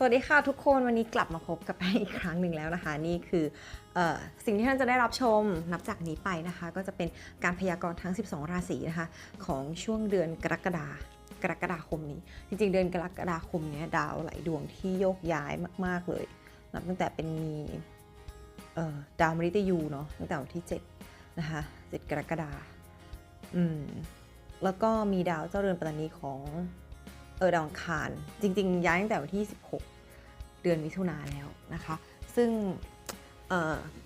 สวัสดีค่ะทุกคนวันนี้กลับมาพบกับแป้งอีกครั้งหนึ่งแล้วนะคะ นี่คือออสิ่งที่ท่านจะได้รับชมนับจากนี้ไปนะคะ ก็จะเป็นการพยากรณ์ทั้ง 12 ราศีนะคะ ของช่วงเดือนกรกฎากรกฎาคมนี้ จริง ๆ เดือนกรกฎาคมเนี้ยดาวหลายดวงที่โยกย้ายมาก ๆเลยนับตั้งแต่เป็นมีดาวมฤตยูเนาะตั้งแต่วันที่7นะคะ7กรกฎาอืมแล้วก็มีดาวเจ้าเรือนปัตตานีของ เออดาวอังคาร จริง ๆ ย้ายตั้งแต่วันที่ 16 เดือนมิถุนาแล้วนะคะ ซึ่ง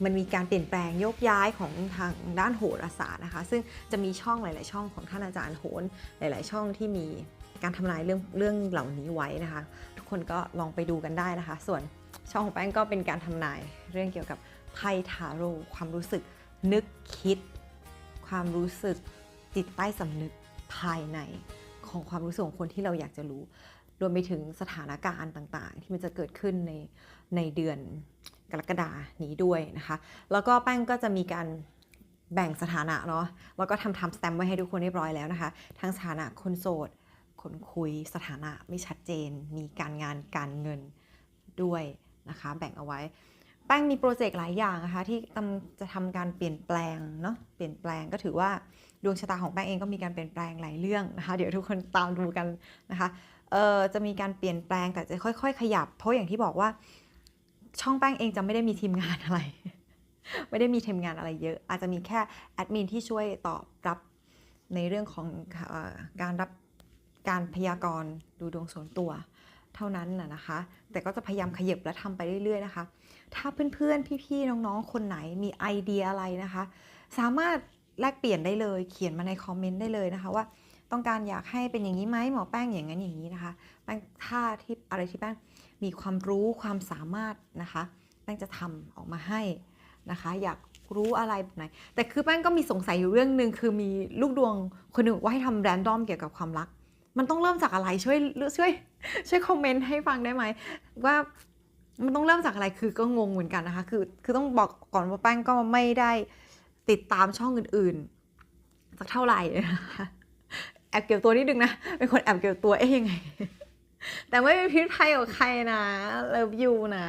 มันมีการเปลี่ยนแปลงโยกย้ายของทางด้านโหราศาสตร์นะคะ ซึ่งจะมีช่องหลาย ๆ ช่องของท่านอาจารย์โหนหลาย ๆ ช่องที่มีการทำนายเรื่องเรื่องเหล่านี้ไว้นะคะ ทุกคนก็ลองไปดูกันได้นะคะ ส่วนช่องของแป้งก็เป็นการทำนายเรื่องเกี่ยวกับไพ่ทาโร่ความรู้สึกนึกคิด ความรู้สึกจิตใต้สำนึกภายใน ของความรู้สึกของคนที่เราอยากจะรู้ รวมไปถึงสถานการณ์ต่างๆ ที่มันจะเกิดขึ้นในในเดือนกรกฎานี้ด้วยนะคะ แล้วก็แป้งก็จะมีการแบ่งสถานะเนาะ แล้วก็ทำทำสแตมป์ไว้ให้ทุกคนเรียบร้อยแล้วนะคะ ทั้งสถานะคนโสด คนคุย สถานะไม่ชัดเจน มีการงานการเงินด้วยนะคะ แบ่งเอาไว้ แป้งมีโปรเจกต์หลายอย่างนะคะที่จะทำการเปลี่ยนแปลงเนาะ เปลี่ยนแปลงก็ถือว่า ดวงชะตาของแป้งเองก็มีการเปลี่ยนแปลงหลายเรื่องนะคะ เดี๋ยวทุกคนตามดูกันนะคะเอ่อจะมีการเปลี่ยนแปลงแต่จะค่อย ๆ ขยับ เพราะอย่างที่บอกว่าช่องแป้งเองจะไม่ได้มีทีมงานอะไร ไม่ได้มีทีมงานอะไรเยอะ อาจจะมีแค่แอดมินที่ช่วยตอบรับในเรื่องของอการรับการพยากรณ์ดูดวงส่วนตัวเท่านั้นนะนะคะ แต่ก็จะพยายามขยับและทำไปเรื่อย ๆ นะคะ ถ้าเพื่อนๆ พี่ๆ น้องๆ คนไหนมีไอเดียอะไรนะคะ สามารถ แลกเปลี่ยนได้เลย เขียนมาในคอมเมนต์ได้เลยนะคะว่าต้องการอยากให้เป็นอย่างนี้ไหมหมอแป้งอย่างนั้นอย่างนี้นะคะแป้งถ้าที่อะไรที่แป้งมีความรู้ความสามารถนะคะ แป้งจะทำออกมาให้นะคะ อยากรู้อะไรแบบไหน แต่คือแป้งก็มีสงสัยอยู่เรื่องหนึ่งคือมีลูกดวงคนหนึ่งว่าให้ทำแรนดอมเกี่ยวกับความรัก มันต้องเริ่มจากอะไรช่วยช่วยช่วยคอมเมนต์ให้ฟังได้ไหมว่ามันต้องเริ่มจากอะไรคือก็งงเหมือนกันนะคะ คือคือต้องบอกก่อนว่าแป้งก็ไม่ได้ ติดตามช่องอื่นๆ สักเท่าไหร่นะคะแอบเกี่ยวตัวนิดนึงนะ เป็นคนแอบเกี่ยวตัวเอ้ยังไง แต่ไม่เป็นพิษภัยกับใครนะ เลิฟยูนะ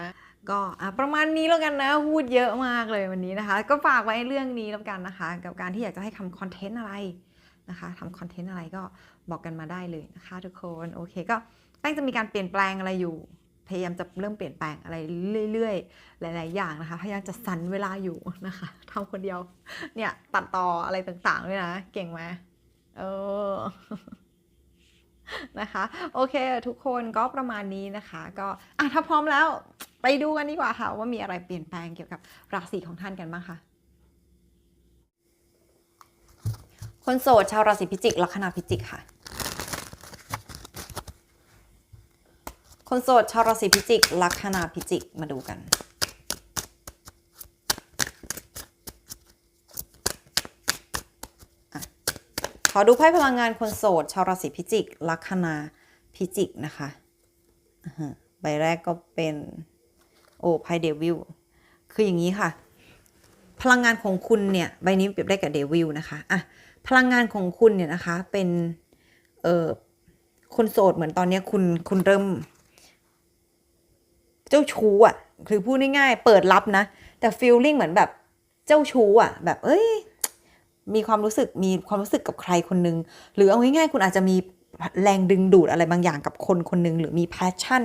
ก็ประมาณนี้แล้วกันนะ พูดเยอะมากเลยวันนี้นะคะ ก็ฝากไว้เรื่องนี้แล้วกันนะคะ กับการที่อยากจะให้ทำคอนเทนต์อะไรนะคะทำคอนเทนต์อะไรก็บอกกันมาได้เลยนะคะทุกคน โอเคก็แป้งจะมีการเปลี่ยนแปลงอะไรอยู่ พยายามจะเริ่มเปลี่ยนแปลงอะไรเรื่อยๆ หลาย ๆ อย่างนะคะ พยายามจะสันเวลาอยู่นะคะทำคนเดียว เนี่ยตัดต่ออะไรต่างๆด้วยนะ เก่งไหมเออนะคะ โอเค ทุกคนก็ประมาณนี้นะคะ ก็อะถ้าพร้อมแล้ว ไปดูกันดีกว่าค่ะ ว่ามีอะไรเปลี่ยนแปลงเกี่ยวกับราศีของท่านกันบ้างคะคนโสดชาวราศีพิจิกลัคนาพิจิกค่ะ คนโสดชาวราศีพิจิก ลัคนาพิจิก มาดูกันอขอดูไพ่พลังงานคนโสดชาวราศีพิจิก ลัคนาพิจิกนะคะใบแรกก็เป็นโอ้ไพ่เดวิลคืออย่างนี้ค่ะ พลังงานของคุณเนี่ยใบนี้เปรียบได้กับเดวิลนะคะอะพลังงานของคุณเนี่ยนะคะเป็นเออคนโสดเหมือนตอนนี้คุณคุณเริ่ม เจ้าชู้อะ คือพูดง่ายๆ เปิดรับนะ แต่ฟีลลิ่งเหมือนแบบเจ้าชู้อะ แบบเอ้ย มีความรู้สึก มีความรู้สึกกับใครคนนึง หรือเอาง่ายๆ คุณอาจจะมีแรงดึงดูดอะไรบางอย่างกับคนคนนึง หรือมีแพชชั่น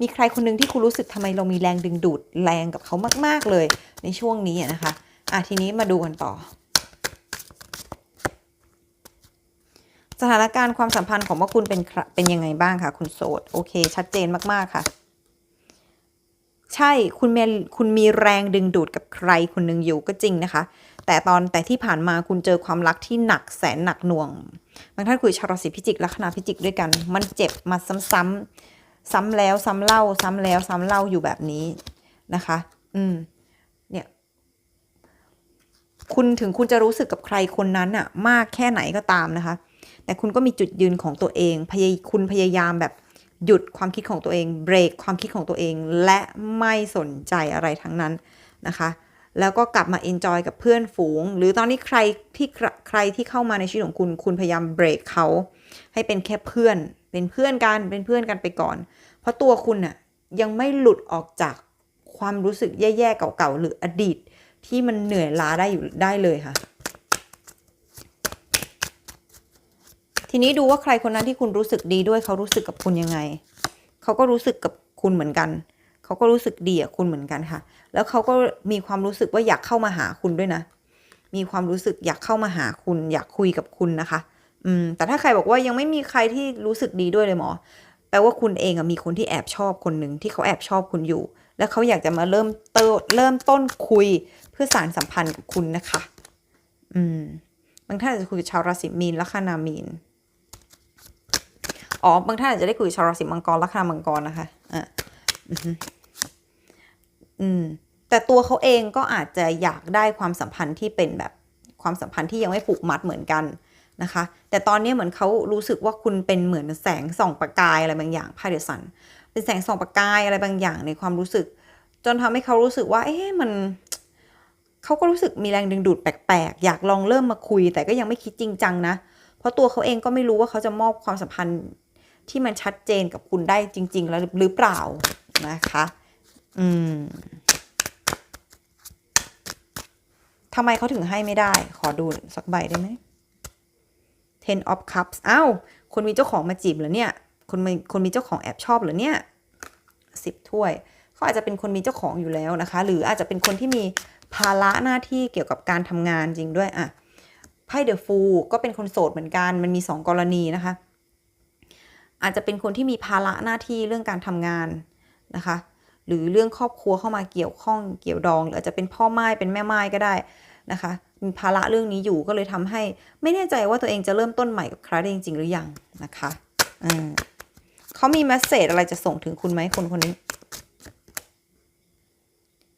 มีใครคนนึงที่คุณรู้สึกทำไมเรามีแรงดึงดูดแรงกับเขามาก ๆเลย ในช่วงนี้อะนะคะ อะทีนี้มาดูกันต่อสถานการณ์ความสัมพันธ์ของว่าคุณเป็นเป็นยังไงบ้างคะคุณโสด โอเค ชัดเจนมาก ๆ ค่ะ ใช่คุณมีคุณมีแรงดึงดูดกับใครคนหนึ่งอยู่ก็จริงนะคะ แต่ตอนแต่ที่ผ่านมาคุณเจอความรักที่หนักแสนหนักหน่วงบางท่านคุยชาวราศีพิจิกลัคนาพิจิกด้วยกัน มันเจ็บมาซ้ำๆซ้ำแล้วซ้ำเล่า ซ้ำแล้วซ้ำเล่าอยู่แบบนี้นะคะ อืมเนี่ย คุณถึงคุณจะรู้สึกกับใครคนนั้นอะมากแค่ไหนก็ตามนะคะ แต่คุณก็มีจุดยืนของตัวเองพยายคุณพยายามแบบ หยุดความคิดของตัวเองเบรกความคิดของตัวเอง และไม่สนใจอะไรทั้งนั้นนะคะ แล้วก็กลับมาเอนจอยกับเพื่อนฝูง หรือตอนนี้ใครที่ใครที่เข้ามาในชีวิตของคุณ คุณพยายามเบรกเขาให้เป็นแค่เพื่อน เป็นเพื่อนกันเป็นเพื่อนกันไปก่อน เพราะตัวคุณน่ะยังไม่หลุดออกจากความรู้สึกแย่ๆเก่าๆหรืออดีต ที่มันเหนื่อยล้าได้อยู่ได้เลยค่ะ ทีนี้ดูว่าใครคนนั้นที่คุณรู้สึกดีด้วยเขารู้สึกกับคุณยังไง เขาก็รู้สึกกับคุณเหมือนกัน เขาก็รู้สึกดีกับคุณเหมือนกันค่ะ แล้วเขาก็มีความรู้สึกว่าอยากเข้ามาหาคุณด้วยนะ มีความรู้สึกอยากเข้ามาหาคุณ อยากคุยกับคุณนะคะ อืม แต่ถ้าใครบอกว่ายังไม่มีใครที่รู้สึกดีด้วยเลยหมอ แปลว่าคุณเองอะมีคนที่แอบชอบคนหนึ่งที่เขาแอบชอบคุณอยู่ แล้วเขาอยากจะมาเริ่มเติเริ่มต้นคุยเพื่อสารสัมพันธ์กับคุณนะคะ อืมบางท่านอาจจะคุยกับชาวราศีมีนลัคนามีน อ๋อบางท่านอาจจะได้คุยชาวราศีมังกรลัคนามังกรนะคะอะอือฮึอืมแต่ตัวเขาเองก็อาจจะอยากได้ความสัมพันธ์ที่เป็นแบบความสัมพันธ์ที่ยังไม่ผูกมัดเหมือนกันนะคะ แต่ตอนนี้เหมือนเขารู้สึกว่าคุณเป็นเหมือนแสงส่องประกายอะไรบางอย่างไพ่เดสันเป็นแสงส่องประกายอะไรบางอย่างในความรู้สึก จนทำให้เขารู้สึกว่า เอ๊ะมันเขาก็รู้สึกมีแรงดึงดูดแปลกๆ อยากลองเริ่มมาคุย แต่ก็ยังไม่คิดจริงจังนะ เพราะตัวเขาเองก็ไม่รู้ว่าเขาจะมอบความสัมพันธ์ ที่มันชัดเจนกับคุณได้จริง ๆ แล้วหรือเปล่านะคะ อืมทำไมเขาถึงให้ไม่ได้ ขอดูสักใบได้ไหม ten of cups อ้าวคนมีเจ้าของมาจีบเหรอเนี่ย คนมีคนมีเจ้าของแอบชอบเหรอเนี่ยสิบถ้วยเขาอาจจะเป็นคนมีเจ้าของอยู่แล้วนะคะ หรืออาจจะเป็นคนที่มีภาระหน้าที่เกี่ยวกับการทำงานจริงด้วยอะไพ่เดอะฟูก็เป็นคนโสดเหมือนกัน มันมีสองกรณีนะคะ อาจจะเป็นคนที่มีภาระหน้าที่เรื่องการทำงานนะคะ หรือเรื่องครอบครัวเข้ามาเกี่ยวข้องเกี่ยวดองหรืออาจจะเป็นพ่อไม้เป็นแม่ไม้ก็ได้นะคะ มีภาระเรื่องนี้อยู่ก็เลยทำให้ ไม่แน่ใจว่าตัวเองจะเริ่มต้นใหม่กับใครได้จริง ๆ หรือยังนะคะอืมเขามีแมสเซจอะไรจะส่งถึงคุณไหมคนคนนี้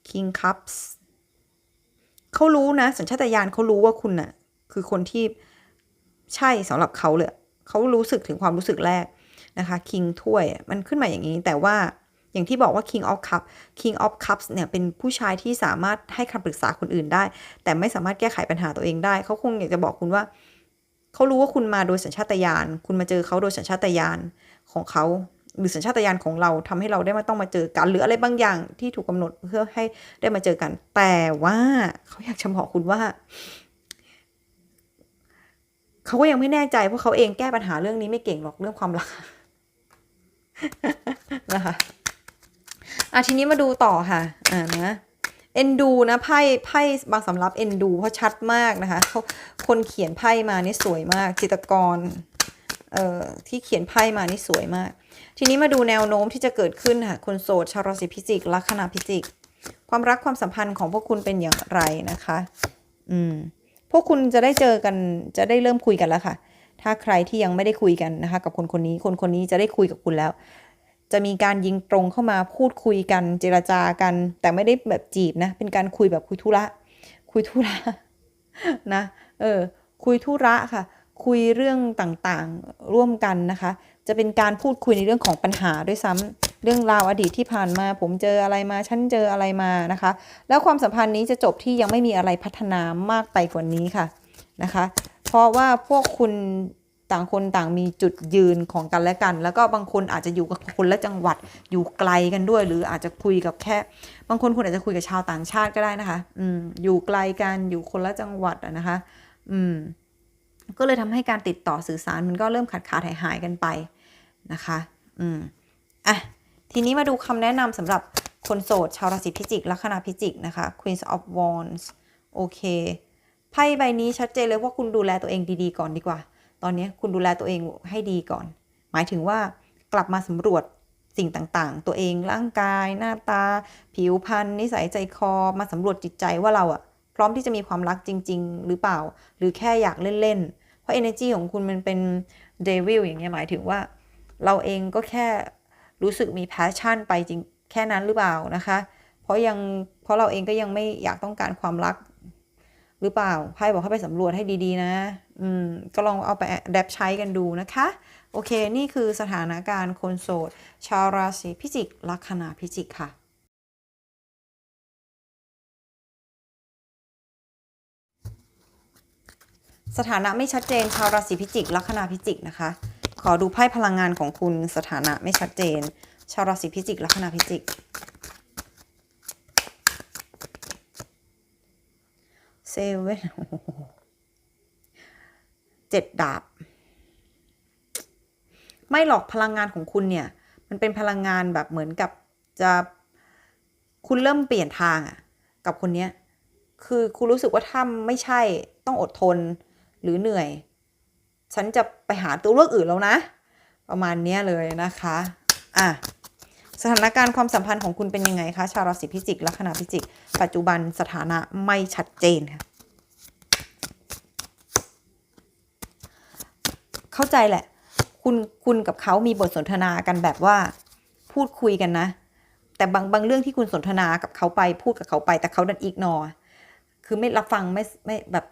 King Cups เขารู้นะ สัญชาตญาณเขารู้ว่าคุณน่ะ คือคนที่ใช่สำหรับเขาเลยเขารู้สึกถึงความรู้สึกแรก นะคะ King ถ้วยมันขึ้นมาอย่างนี้ แต่ว่าอย่างที่บอกว่า King of Cup King of Cups เนี่ยเป็นผู้ชายที่สามารถให้คำปรึกษาคนอื่นได้ แต่ไม่สามารถแก้ไขปัญหาตัวเองได้ เขาคงอยากจะบอกคุณว่า เขารู้ว่าคุณมาโดยสัญชาตญาณคุณมาเจอเขาโดยสัญชาตญาณของเขาหรือสัญชาตญาณของเราทำให้เราได้มาต้องมาเจอกัน หรืออะไรบางอย่างที่ถูกกาหนดเพื่อให้ได้มาเจอกัน แต่ว่าเขาอยากจะบอกคุณว่า เขาก็ยังไม่แน่ใจเพราะเขาเองแก้ปัญหาเรื่องนี้ไม่เก่งหรอกเรื่องความรัก นะคะอะทีนี้มาดูต่อค่ะ อ่านะเอ็นดูนะไพ่ไพ่บางสำรับเอ็นดูเพราะชัดมากนะคะเขาคนเขียนไพ่มานี่สวยมาก จิตกรเอ่อที่เขียนไพ่มานี่สวยมาก ทีนี้มาดูแนวโน้มที่จะเกิดขึ้นค่ะคนโสดชาวราศีพิจิกลัคนาพิจิก ความรักความสัมพันธ์ของพวกคุณเป็นอย่างไรนะคะ อืมพวกคุณจะได้เจอกันจะได้เริ่มคุยกันแล้วค่ะ ถ้าใครที่ยังไม่ได้คุยกันนะคะ กับคนคนนี้คนคนนี้จะได้คุยกับคุณแล้ว จะมีการยิงตรงเข้ามาพูดคุยกันเจรจากัน แต่ไม่ได้แบบจีบนะ เป็นการคุยแบบคุยธุระ คุยธุระนะเออคุยธุระค่ะ คุยเรื่องต่างๆร่วมกันนะคะ จะเป็นการพูดคุยในเรื่องของปัญหาด้วยซ้ำเรื่องราวอดีตที่ผ่านมา ผมเจออะไรมาฉันเจออะไรมานะคะ แล้วความสัมพันธ์นี้จะจบที่ยังไม่มีอะไรพัฒนามากไปกว่านี้ค่ะนะคะ เพราะว่าพวกคุณต่างคนต่างมีจุดยืนของกันและกัน แล้วก็บางคนอาจจะอยู่กับคนละจังหวัดอยู่ไกลกันด้วย หรืออาจจะคุยกับแค่ บางคนคุณอาจจะคุยกับชาวต่างชาติก็ได้นะคะ อืม อยู่ไกลกันอยู่คนละจังหวัดนะคะ อืม ก็เลยทำให้การติดต่อสื่อสารมันก็เริ่มขาดขาดหายหายกันไปนะคะ อืม อะ ทีนี้มาดูคำแนะนำสำหรับคนโสดชาวราศีพิจิกลัคนาพิจิกนะคะ Queen of Wands โอเค ไพ่ใบนี้ชัดเจนเลยว่าคุณดูแลตัวเองดีๆก่อนดีกว่า ตอนนี้คุณดูแลตัวเองให้ดีก่อน หมายถึงว่ากลับมาสำรวจสิ่งต่างๆ ตัวเองร่างกาย หน้าตา ผิวพรรณนิสัยใจคอมาสำรวจจิตใจว่าเราอะพร้อมที่จะมีความรักจริง ๆ หรือเปล่า หรือแค่อยากเล่นๆ เพราะ energy ของคุณมันเป็น devil อย่างเงี้ยหมายถึงว่า เราเองก็แค่รู้สึกมี passion ไปจริงแค่นั้นหรือเปล่านะคะ เพราะยังเพราะเราเองก็ยังไม่อยากต้องการความรัก หรือเปล่าไพ่บอกให้ไปสำรวจให้ดีๆ นะ อืม ก็ลองเอาไปแดปใช้กันดูนะคะ โอเค นี่คือสถานการณ์คนโสด ชาวราศีพิจิก ลัคนาพิจิกค่ะ สถานะไม่ชัดเจน ชาวราศีพิจิก ลัคนาพิจิกนะคะ ขอดูไพ่พลังงานของคุณ สถานะไม่ชัดเจน ชาวราศีพิจิก ลัคนาพิจิก เซเว่นเจ็ดดาบ ไม่หรอกพลังงานของคุณเนี่ย มันเป็นพลังงานแบบเหมือนกับจะคุณเริ่มเปลี่ยนทางอะกับคนเนี้ยคือคุณรู้สึกว่าถ้าไม่ใช่ต้องอดทนหรือเหนื่อย ฉันจะไปหาตัวเลือกอื่นแล้วนะ ประมาณเนี้ยเลยนะคะ อะ สถานการณ์ความสัมพันธ์ของคุณเป็นยังไงคะ ชาวราศีพิจิกลัคนาพิจิก ปัจจุบันสถานะไม่ชัดเจนค่ะ เข้าใจแหละ คุณคุณกับเขามีบทสนทนากันแบบว่า พูดคุยกันนะ แต่บางบางเรื่องที่คุณสนทนากับเขาไป พูดกับเขาไป แต่เขาดันอีกนอ คือไม่รับฟังไม่ไม่แบบ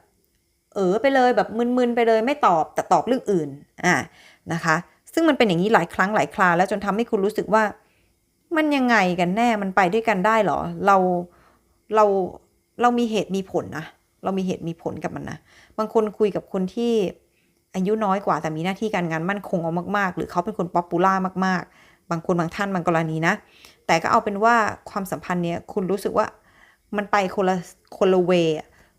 เออไปเลยแบบมึนๆไปเลยไม่ตอบแต่ตอบเรื่องอื่นอ่านะคะ ซึ่งมันเป็นอย่างนี้หลายครั้งหลายคราแล้วจนทำให้คุณรู้สึกว่า มันยังไงกันแน่มันไปด้วยกันได้เหรอ เราเราเรามีเหตุมีผลนะเรามีเหตุมีผลกับมันนะบางคนคุยกับคนที่อายุน้อยกว่าแต่มีหน้าที่การงานมั่นคงเอามากๆ หรือเขาเป็นคนป๊อปปูล่ามาก ๆ บางคนบางท่านบางกรณีนะ แต่ก็เอาเป็นว่าความสัมพันธ์เนี้ยคุณรู้สึกว่ามันไปคนละคนละเว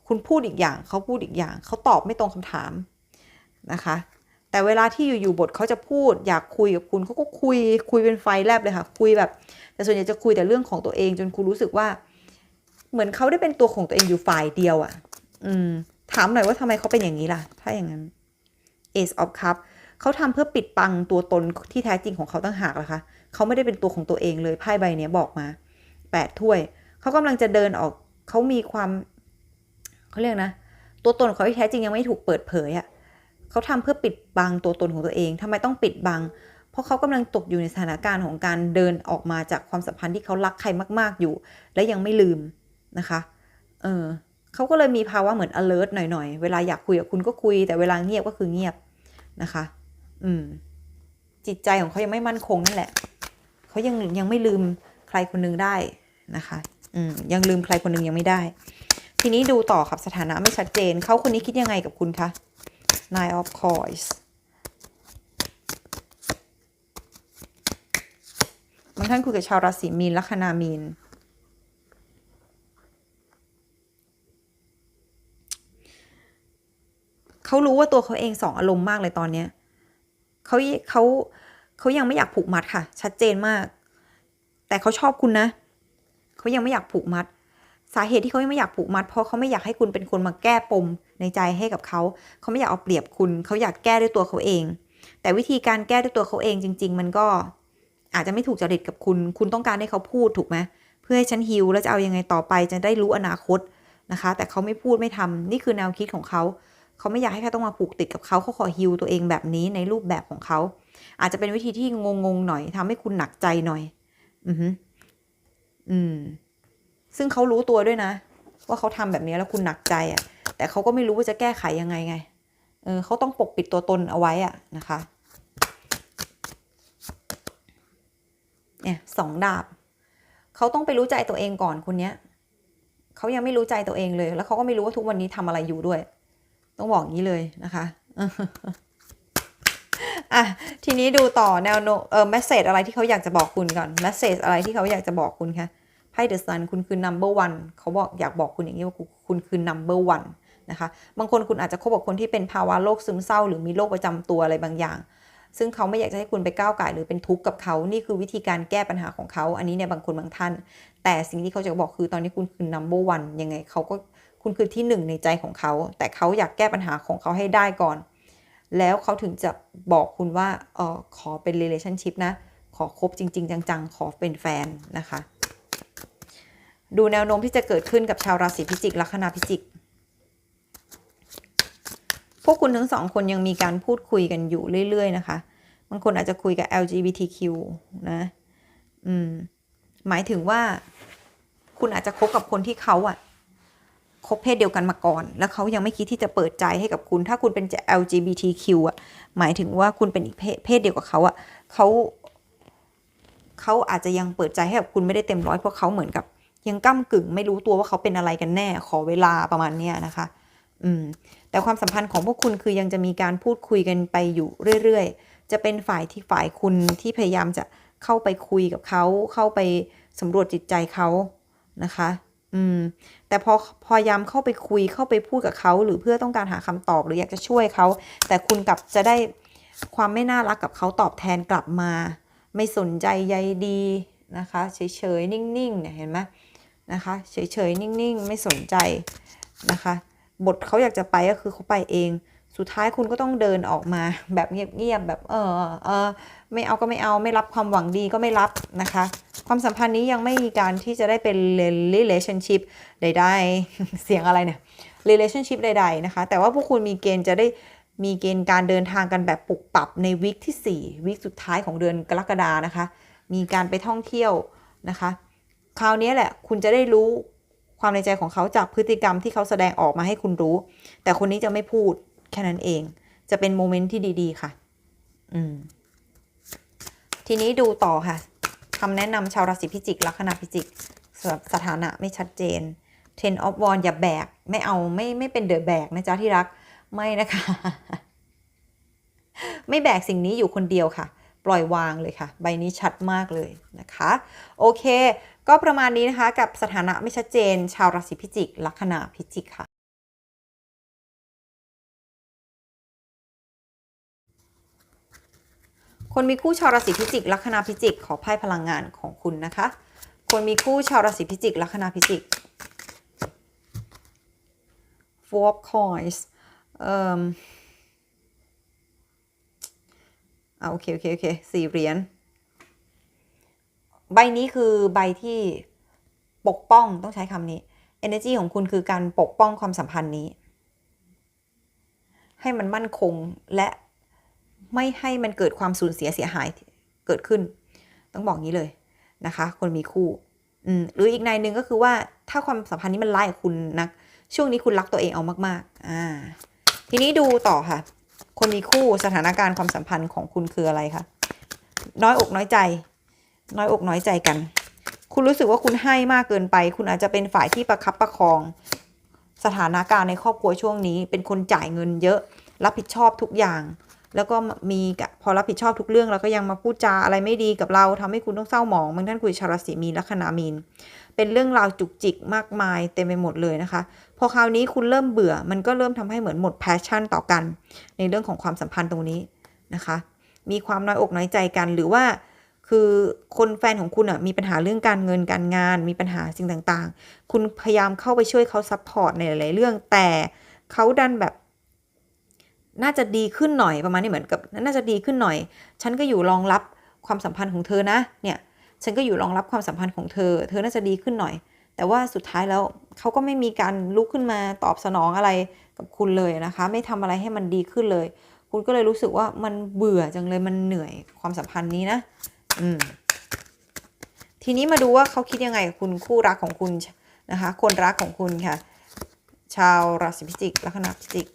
คุณพูดอีกอย่างเขาพูดอีกอย่างเขาตอบไม่ตรงคำถามนะคะ แต่เวลาที่อยู่ๆบทเขาจะพูดอยากคุยกับคุณเขาก็คุยคุยเป็นไฟแลบเลยค่ะ คุยแบบ แต่ส่วนใหญ่จะคุยแต่เรื่องของตัวเอง จนคุณรู้สึกว่า เหมือนเขาได้เป็นตัวของตัวเองอยู่ฝ่ายเดียวอะ่ะ อืม ถามหน่อยว่าทำไมเขาเป็นอย่างนี้ล่ะ ถ้าอย่างนั้น Ace of Cup เขาทำเพื่อปิดบังตัวตนที่แท้จริงของเขาตั้งหากล่ะคะเขาไม่ได้เป็นตัวของตัวเองเลยไพ่ใบเนี้ยบอกมาแปดถ้วยเขากำลังจะเดินออกเขามีความเขาเรียกนะ ตัวตนของเขาที่แท้จริงยังไม่ถูกเปิดเผยอะ่ะ เขาทำเพื่อปิดบังตัวตนของตัวเองทำไมต้องปิดบัง เพราะเขากำลังตกอยู่ในสถานการณ์ของการเดินออกมาจากความสัมพันธ์ที่เขารักใครมาก ๆอยู่ และยังไม่ลืมนะคะ เออเขาก็เลยมีภาวะเหมือน alert หน่อยๆ เวลาอยากคุยกับคุณก็คุย แต่เวลาเงียบก็คือเงียบนะคะ อืม จิตใจของเขายังไม่มั่นคงนั่นแหละ เขายังยังไม่ลืมใครคนหนึงได้นะคะ อืม ยังลืมใครคนหนึงยังไม่ได้ ทีนี้ดูต่อครับสถานะไม่ชัดเจน เขาคนนี้คิดยังไงกับคุณคะ Nine of Coins บางท่านคุยกับชาวราศีมีนลัคนามีน เขารู้ว่าตัวเขาเองสองอารมณ์มากเลยตอนเนี้ยเขาเขาเขายังไม่อยากผูกมัดค่ะ ชัดเจนมาก แต่เขาชอบคุณนะ เขายังไม่อยากผูกมัด สาเหตุที่เขายังไม่อยากผูกมัด เพราะเขาไม่อยากให้คุณเป็นคนมาแก้ปมในใจให้กับเขา เขาไม่อยากเอาเปรียบคุณ เขาอยากแก้ด้วยตัวเขาเอง แต่วิธีการแก้ด้วยตัวเขาเองจริง ๆ มันก็อาจจะไม่ถูกจริตกับคุณ คุณต้องการให้เขาพูดถูกไหมเพื่อให้ฉันฮิวแล้วจะเอายังไงต่อไปจะได้รู้อนาคตนะคะ แต่เขาไม่พูดไม่ทำนี่คือแนวคิดของเขาเขาไม่อยากให้ใครต้องมาผูกติดกับเขาเขาขอฮิวตัวเองแบบนี้ในรูปแบบของเขา อาจจะเป็นวิธีที่งงๆหน่อยทำให้คุณหนักใจหน่อย อืออืม ซึ่งเขารู้ตัวด้วยนะ ว่าเขาทำแบบนี้แล้วคุณหนักใจอะ่ะ แต่เขาก็ไม่รู้ว่าจะแก้ไขยังไงไง เออเขาต้องปกปิดตัวตนเอาไว้อะนะคะ เนี่ยสองดาบ เขาต้องไปรู้ใจตัวเองก่อนคนเนี้ยเขายังไม่รู้ใจตัวเองเลย แล้วเขาก็ไม่รู้ว่าทุกวันนี้ทำอะไรอยู่ด้วย ต้องบอกงี้เลยนะคะอะทีนี้ดูต่อแนวโนเออ message อะไรที่เขาอยากจะบอกคุณก่อน message อะไรที่เขาอยากจะบอกคุณคะ ไพ่เดอะซันคุณคือ number one เขาบอกอยากบอกคุณอย่างนี้ว่าคุณคือ number one นะคะ บางคนคุณอาจจะคบกับคนที่เป็นภาวะโรคซึมเศร้า หรือมีโรคประจำตัวอะไรบางอย่าง ซึ่งเขาไม่อยากจะให้คุณไปก้าวไก่หรือเป็นทุกข์กับเขา นี่คือวิธีการแก้ปัญหาของเขา อันนี้เนี่ยบางคนบางท่าน แต่สิ่งที่เขาจะบอกคือตอนนี้คุณคือ number one ยังไงเขาก็คุณคือที่หนึ่งในใจของเขา แต่เขาอยากแก้ปัญหาของเขาให้ได้ก่อน แล้วเขาถึงจะบอกคุณว่าเออขอเป็น relationship นะ ขอคบจริง ๆ จัง ๆ ขอเป็นแฟนนะคะ ดูแนวโน้มที่จะเกิดขึ้นกับชาวราศีพิจิกลัคนาพิจิก พวกคุณทั้งสองคนยังมีการพูดคุยกันอยู่เรื่อย ๆ นะคะ บางคนอาจจะคุยกับ LGBTQ นะ อืม หมายถึงว่าคุณอาจจะคบกับคนที่เขาอะคบเพศเดียวกันมาก่อน แล้วเขายังไม่คิดที่จะเปิดใจให้กับคุณ ถ้าคุณเป็น LGBTQ อะหมายถึงว่าคุณเป็นอีกเพศเดียวกับเขาอะเขาเขาอาจจะยังเปิดใจให้กับคุณไม่ได้เต็มร้อยเพราะเขาเหมือนกับ ยังก้ากึ่งไม่รู้ตัวว่าเขาเป็นอะไรกันแน่ ขอเวลาประมาณเนี้ยนะคะ อืม แต่ความสัมพันธ์ของพวกคุณคือยังจะมีการพูดคุยกันไปอยู่เรื่อยๆ จะเป็นฝ่ายที่ฝ่ายคุณที่พยายามจะเข้าไปคุยกับเขา เข้าไปสำรวจจิตใจเขานะคะ อืม แต่พอพอยามเข้าไปคุยเข้าไปพูดกับเขา หรือเพื่อต้องการหาคำตอบหรืออยากจะช่วยเขา แต่คุณกลับจะได้ความไม่น่ารักกับเขาตอบแทนกลับมา ไม่สนใจใยดีนะคะ เฉยๆ นิ่งๆ เนี่ยเห็นไหม นะคะ เฉยๆ นิ่งๆ ไม่สนใจนะคะ บทเขาอยากจะไปก็คือเขาไปเอง สุดท้ายคุณก็ต้องเดินออกมาแบบเงียบๆ แบบเออเออไม่เอาก็ไม่เอาไม่รับความหวังดีก็ไม่รับนะคะ ความสัมพันธ์นี้ยังไม่มีการที่จะได้เป็น relationship ใดๆ เสียงอะไรเนี่ย relationship ใดๆนะคะ แต่ว่าพวกคุณมีเกณฑ์จะได้มีเกณฑ์การเดินทางกันแบบปุกปรับในวิกที่ 4 วิกสุดท้ายของเดือนกรกฎานะคะ มีการไปท่องเที่ยวนะคะ คราวนี้แหละ คุณจะได้รู้ความในใจของเขาจากพฤติกรรมที่เขาแสดงออกมาให้คุณรู้ แต่คนนี้จะไม่พูดแค่นั้นเอง จะเป็นโมเมนต์ที่ดีๆค่ะ อืม ทีนี้ดูต่อค่ะคำแนะนำชาวราศีพิจิกลัคนาพิจิกสสถานะไม่ชัดเจน Ten of w a n d อย่าแบก ไม่เอาไม่ไม่เป็นเดอะแบกนะจ๊ะที่รักไม่นะคะ ไม่แบกสิ่งนี้อยู่คนเดียวค่ะ ปล่อยวางเลยค่ะ ใบนี้ชัดมากเลยนะคะ โอเค ก็ประมาณนี้นะคะกับสถานะไม่ชัดเจน ชาวราศีพิจิก ลัคนาพิจิกค่ะคนมีคู่ชาวราศีพิจิกลัคนาพิจิก ขอไพ่พลังงานของคุณนะคะ คนมีคู่ชาวราศีพิจิกลัคนาพิจิก Four of Coins เอ่ออ่าโอเค โอเค โอเคสี่เหรียญ ใบนี้คือใบที่ปกป้องต้องใช้คำนี้ energy ของคุณคือการปกป้องความสัมพันธ์นี้ ให้มันมั่นคงและไม่ให้มันเกิดความสูญเสียเสียหายเกิดขึ้น ต้องบอกงี้เลยนะคะ คนมีคู่อืมหรืออีกในหนึ่งก็คือว่าถ้าความสัมพันธ์นี้มันไล่กับคุณนัก ช่วงนี้คุณรักตัวเองเอามากๆอ่าทีนี้ดูต่อค่ะ คนมีคู่สถานการณ์ความสัมพันธ์ของคุณคืออะไรคะน้อยอกน้อยใจ น้อยอกน้อยใจกัน คุณรู้สึกว่าคุณให้มากเกินไป คุณอาจจะเป็นฝ่ายที่ประคับประคอง สถานการณ์ในครอบครัวช่วงนี้ เป็นคนจ่ายเงินเยอะ รับผิดชอบทุกอย่าง แล้วก็มีพอรับผิดชอบทุกเรื่อง แล้วก็ยังมาพูดจาอะไรไม่ดีกับเราทำให้คุณต้องเศร้าหมองบางท่านคุยชาราศีมีนลัคนามีน เป็นเรื่องราวจุกจิกมากมายเต็มไปหมดเลยนะคะ พอคราวนี้คุณเริ่มเบื่อ มันก็เริ่มทำให้เหมือนหมดแพชชั่นต่อกัน ในเรื่องของความสัมพันธ์ตรงนี้นะคะ มีความน้อยอกน้อยใจกันหรือว่า คือคนแฟนของคุณอะมีปัญหาเรื่องการเงินการงาน มีปัญหาสิ่งต่างๆ คุณพยายามเข้าไปช่วยเขาซัพพอร์ตในหลายๆเรื่อง แต่เขาดันแบบ น่าจะดีขึ้นหน่อยประมาณนี้เหมือนกับ น่าจะดีขึ้นหน่อย ฉันก็อยู่รองรับความสัมพันธ์ของเธอนะ เนี่ย ฉันก็อยู่รองรับความสัมพันธ์ของเธอ เธอน่าจะดีขึ้นหน่อย แต่ว่าสุดท้ายแล้วเขาก็ไม่มีการลุกขึ้นมาตอบสนองอะไรกับคุณเลยนะคะ ไม่ทำอะไรให้มันดีขึ้นเลย คุณก็เลยรู้สึกว่ามันเบื่อจังเลยมันเหนื่อยความสัมพันธ์นี้นะ อืมทีนี้มาดูว่าเขาคิดยังไงคุณคู่รักของคุณนะคะ คนรักของคุณค่ะ ชาวราศีพิจิก ลัคนาพิจิก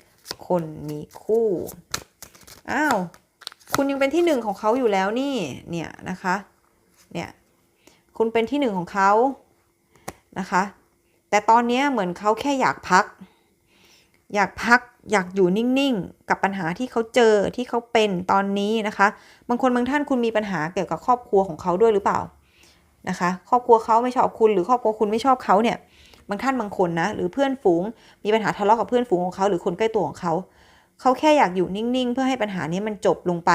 คนมีคู่ อ้าว คุณยังเป็นที่หนึ่งของเขาอยู่แล้วนี่ เนี่ยนะคะ เนี่ย คุณเป็นที่หนึ่งของเขานะคะ แต่ตอนนี้เหมือนเขาแค่อยากพัก อยากพัก อยากอยู่นิ่งๆ กับปัญหาที่เขาเจอที่เขาเป็นตอนนี้นะคะ บางคนบางท่านคุณมีปัญหาเกี่ยวกับครอบครัวของเขาด้วยหรือเปล่านะคะ ครอบครัวเขาไม่ชอบคุณหรือครอบครัวคุณไม่ชอบเขาเนี่ย บางท่านบางคนนะ หรือเพื่อนฝูง มีปัญหาทะเลาะกับเพื่อนฝูงของเขาหรือคนใกล้ตัวของเขา เขาแค่อยากอยู่นิ่งๆ เพื่อให้ปัญหานี้มันจบลงไป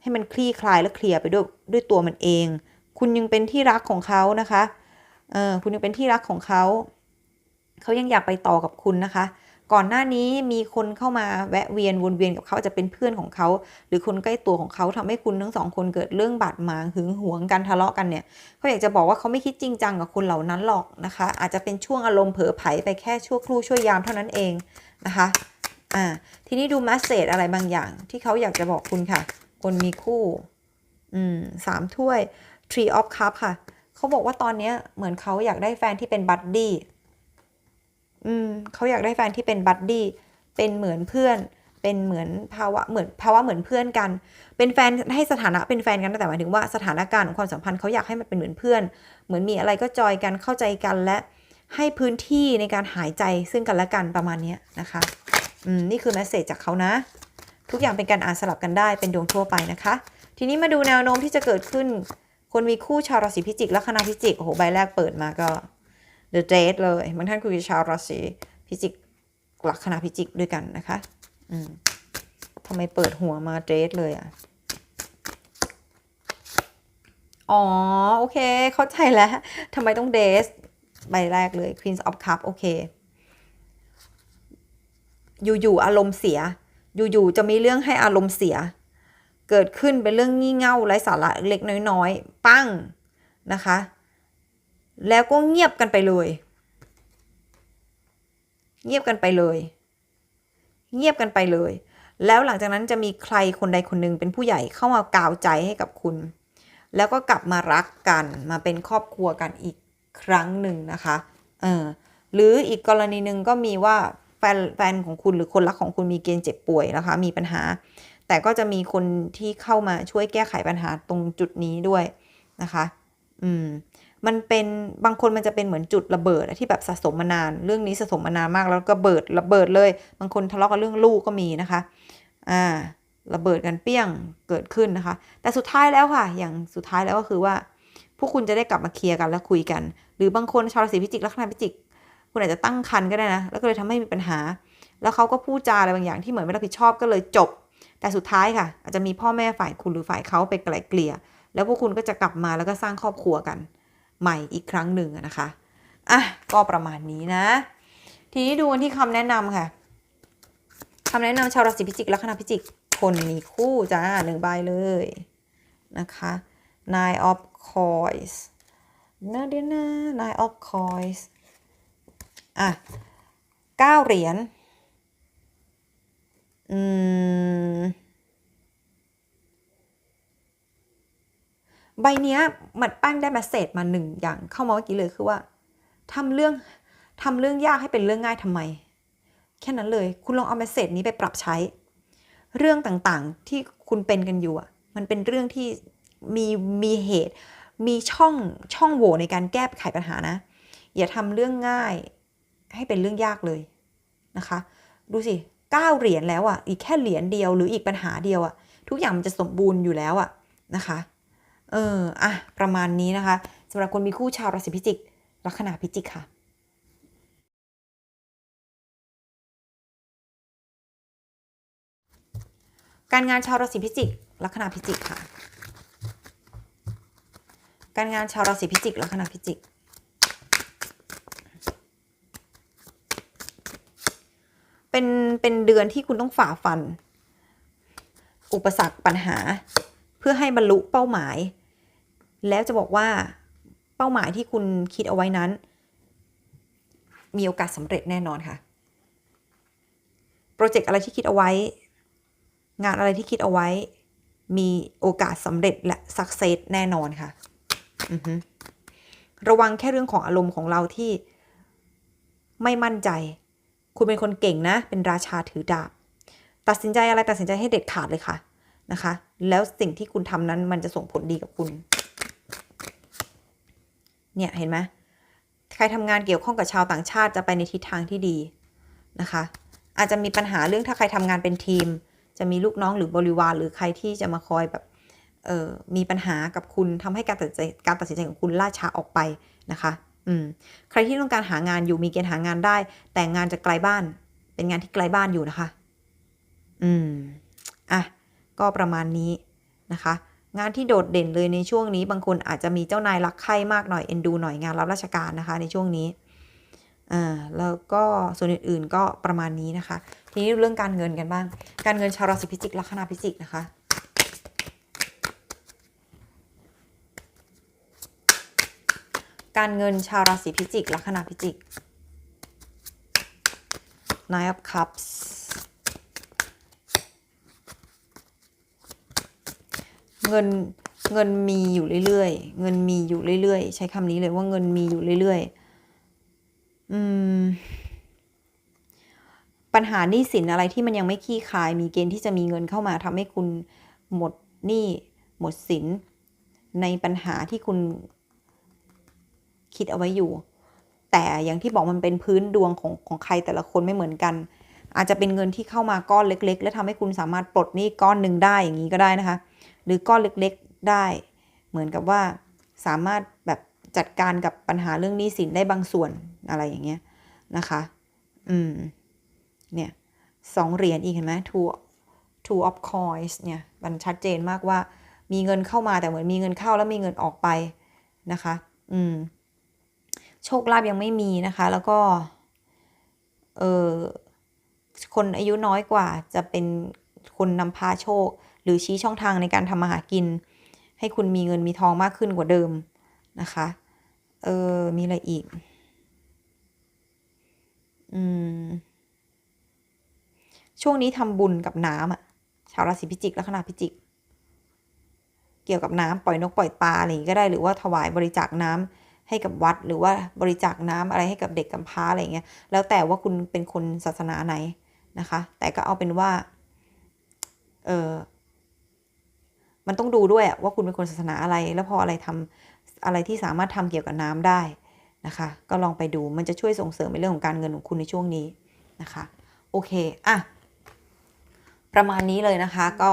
ให้มันคลี่คลายและเคลียร์ไปด้วยด้วยตัวมันเอง คุณยังเป็นที่รักของเขานะคะเออคุณยังเป็นที่รักของเขา เขายังอยากไปต่อกับคุณนะคะ ก่อนหน้านี้มีคนเข้ามาแวะเวียนวนเวียนกับเขาอาจจะเป็นเพื่อนของเขา หรือคนใกล้ตัวของเขาทำให้คุณทั้งสองคนเกิดเรื่องบาดหมางหึงหวงกันทะเลาะกันเนี่ยเขาอยากจะบอกว่าเขาไม่คิดจริงจังกับคุณเหล่านั้นหรอกนะคะ อาจจะเป็นช่วงอารมณ์เผลอไผลไปแค่ชั่วครู่ชั่วยามเท่านั้นเองนะคะอ่าทีนี้ดูมัสเซจอะไรบางอย่าง ที่เขาอยากจะบอกคุณค่ะ คนมีคู่อืมสามถ้วย Tree of Cup ค่ะ เขาบอกว่าตอนนี้เหมือนเขาอยากได้แฟนที่เป็นบัดดี้ อืมเขาอยากได้แฟนที่เป็นบัดดี้เป็นเหมือนเพื่อน เป็นเหมือนภาวะเหมือนภาวะเหมือนเพื่อนกัน เป็นแฟนให้สถานะเป็นแฟนกันแต่หมายถึงว่าสถานการณ์ของความสัมพันธ์เขาอยากให้มันเป็นเหมือนเพื่อน เหมือนมีอะไรก็จอยกันเข้าใจกันและให้พื้นที่ในการหายใจซึ่งกันและกันประมาณนี้นะคะอืมนี่คือแมสเซจจากเขานะ ทุกอย่างเป็นการอ่านสลับกันได้เป็นดวงทั่วไปนะคะ ทีนี้มาดูแนวโน้มที่จะเกิดขึ้น คนมีคู่ชาวราศีพิจิกลัคนาพิจิกโอ้โหใบแรกเปิดมาก็ The Date เลยบางท่านคุยกับชาวราศีพิจิกลักคนาพิจิกด้วยกันนะคะอืมทำไมเปิดหัวมา Date เลยอะ อ๋อ โอเค เข้าใจแล้วทำไมต้องเดสใบแรกเลย Queen of Cup โอเค อยู่ๆอารมณ์เสีย อยู่ๆจะมีเรื่องให้อารมณ์เสีย เกิดขึ้นเป็นเรื่องงี่เง่าไร้สาระเล็กน้อย ๆ ปั้งนะคะ แล้วก็เงียบกันไปเลย เงียบกันไปเลย เงียบกันไปเลย แล้วหลังจากนั้นจะมีใครคนใดคนหนึ่งเป็นผู้ใหญ่เข้ามากาวใจให้กับคุณ แล้วก็กลับมารักกันมาเป็นครอบครัวกันอีกครั้งหนึ่งนะคะเออหรืออีกกรณีหนึ่งก็มีว่าแฟนแฟนของคุณหรือคนรักของคุณมีเกณฑ์เจ็บป่วยนะคะ มีปัญหา แต่ก็จะมีคนที่เข้ามาช่วยแก้ไขปัญหาตรงจุดนี้ด้วยนะคะ อืม มันเป็นบางคนมันจะเป็นเหมือนจุดระเบิดที่แบบสะสมมานาน เรื่องนี้สะสมมานานมากแล้วก็เบิดระเบิดเลย บางคนทะเลาะกันเรื่องลูกก็มีนะคะอ่าระเบิดกันเปี้ยงเกิดขึ้นนะคะ แต่สุดท้ายแล้วค่ะ อย่างสุดท้ายแล้วก็คือว่า พวกคุณจะได้กลับมาเคลียร์กันแล้วคุยกัน หรือบางคนชาวราศีพิจิกลัคนาพิจิก คุณอาจจะตั้งคันก็ได้นะ แล้วก็เลยทำให้มีปัญหา แล้วเขาก็พูดจาอะไรบางอย่างที่เหมือนไม่รับผิดชอบก็เลยจบ แต่สุดท้ายค่ะ อาจจะมีพ่อแม่ฝ่ายคุณหรือฝ่ายเขาไปไกล่เกลี่ย แล้วพวกคุณก็จะกลับมาแล้วก็สร้างครอบครัวกัน ใหม่อีกครั้งหนึ่งนะคะอะก็ประมาณนี้นะ ทีนี้ดูกันที่คำแนะนำค่ะคำแนะนำชาวราศีพิจิกลัคนาพิจิกคนมีคู่จ้าหนึ่งใบเลยนะคะ nine of coins นะเดี๋ยวนะ nine of coins อะเก้าเหรียญอืม ใบเนี้ยมันแป้งได้มาเศษมาหนึ่งอย่างเข้ามาเมื่อกี้เลยคือว่าทำเรื่องทำเรื่องยากให้เป็นเรื่องง่ายทำไม แค่นั้นเลย คุณลองเอาเมสเซจนี้ไปปรับใช้ เรื่องต่างๆที่คุณเป็นกันอยู่อะ มันเป็นเรื่องที่มีมีเหตุ มีช่องช่องโหว่ในการแก้ไขปัญหานะ อย่าทำเรื่องง่ายให้เป็นเรื่องยากเลยนะคะ ดูสิก้าเหรียญแล้วอะ อีกแค่เหรียญเดียวหรืออีกปัญหาเดียวอะ ทุกอย่างมันจะสมบูรณ์อยู่แล้วอะนะคะ เอออะประมาณนี้นะคะสำหรับคนมีคู่ชาวราศีพิจิก ลัคนาพิจิกค่ะการงานชาวราศีพิจิก ลัคนาพิจิกค่ะ การงานชาวราศีพิจิก ลัคนาพิจิก เป็น เป็นเดือนที่คุณต้องฝ่าฟัน อุปสรรคปัญหา เพื่อให้บรรลุเป้าหมาย แล้วจะบอกว่าเป้าหมายที่คุณคิดเอาไว้นั้น มีโอกาสสำเร็จแน่นอนค่ะ โปรเจกต์อะไรที่คิดเอาไว้ งานอะไรที่คิดเอาไว้ มีโอกาสสำเร็จและสักเซสแน่นอนค่ะ ระวังแค่เรื่องของอารมณ์ของเราที่ไม่มั่นใจ คุณเป็นคนเก่งนะ เป็นราชาถือดาบ ตัดสินใจอะไรตัดสินใจให้เด็ดขาดเลยค่ะนะคะ แล้วสิ่งที่คุณทำนั้นมันจะส่งผลดีกับคุณ เนี่ยเห็นไหมใครทำงานเกี่ยวข้องกับชาวต่างชาติจะไปในทิศทางที่ดีนะคะ อาจจะมีปัญหาเรื่องถ้าใครทำงานเป็นทีม จะมีลูกน้องหรือบริวาร หรือใครที่จะมาคอยแบบเออมีปัญหากับคุณทำให้การตัดสินใจการตัดสินใจของคุณล่าช้าออกไปนะคะ อืมใครที่ต้องการหางานอยู่มีเกณฑ์หางานได้ แต่งานจะไกลบ้าน เป็นงานที่ไกลบ้านอยู่นะคะ อืมอะก็ประมาณนี้นะคะ งานที่โดดเด่นเลยในช่วงนี้ บางคนอาจจะมีเจ้านายรักใคร่มากหน่อยเอ็นดูหน่อยงานรับราชการนะคะ ในช่วงนี้อ่าแล้วก็ส่วนอื่นๆก็ประมาณนี้นะคะ ทีนี้เรื่องการเงินกันบ้าง การเงินชาวราศีพิจิกลัคนาพิจิกนะคะการเงินชาวราศีพิจิกลัคนาพิจิก Nine of Cups เงินเงินมีอยู่เรื่อยๆ เงินมีอยู่เรื่อยๆ ใช้คำนี้เลยว่าเงินมีอยู่เรื่อยๆ อืม ปัญหาหนี้สินอะไรที่มันยังไม่ขี้คาย มีเกณฑ์ที่จะมีเงินเข้ามาทำให้คุณหมดหนี้หมดสิน ในปัญหาที่คุณคิดเอาไว้อยู่ แต่อย่างที่บอกมันเป็นพื้นดวงของของใครแต่ละคนไม่เหมือนกัน อาจจะเป็นเงินที่เข้ามาก้อนเล็ก ๆ และทำให้คุณสามารถปลดหนี้ก้อนหนึ่งได้อย่างนี้ก็ได้นะคะ หรือก้อนเล็กๆได้ เหมือนกับว่าสามารถแบบจัดการกับปัญหาเรื่องหนี้สินได้บางส่วนอะไรอย่างเงี้ยนะคะ อืม เนี่ยสองเหรียญอีกเห็นไหม two two of coins เนี่ย มันชัดเจนมากว่ามีเงินเข้ามาแต่เหมือนมีเงินเข้าแล้วมีเงินออกไปนะคะ อืม โชคลาภยังไม่มีนะคะ แล้วก็ เออคนอายุน้อยกว่าจะเป็นคนนำพาโชค หรือชี้ช่องทางในการทำมาหากิน ให้คุณมีเงินมีทองมากขึ้นกว่าเดิมนะคะ เออ มีอะไรอีก อืม ช่วงนี้ทำบุญกับน้ำอะชาวราศีพิจิกแลัคนาพิจิก เกี่ยวกับน้ำปล่อยนกปล่อยปลาอะไรอย่างงี้ก็ได้ หรือว่าถวายบริจาคน้ำให้กับวัด หรือว่าบริจาคน้ำอะไรให้กับเด็กกำพร้าอะไรอย่างเงี้ย แล้วแต่ว่าคุณเป็นคนศาสนาไหนนะคะ แต่ก็เอาเป็นว่า เออ มันต้องดูด้วยว่าคุณเป็นคนศาสนาอะไร แล้วพออะไรทำอะไรที่สามารถทำเกี่ยวกับน้ำได้นะคะ ก็ลองไปดูมันจะช่วยส่งเสริมในเรื่องของการเงินของคุณในช่วงนี้นะคะ โอเคอะประมาณนี้เลยนะคะ ก็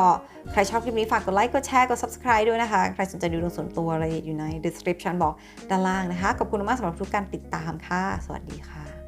ใครชอบคลิปนี้ฝากกดไลค์ กดแชร์ กด subscribe ด้วยนะคะ ใครสนใจดูดวงส่วนตัวอะไรอยู่ใน description บอกด้านล่างนะคะ ขอบคุณมากสำหรับทุกการติดตามค่ะ สวัสดีค่ะ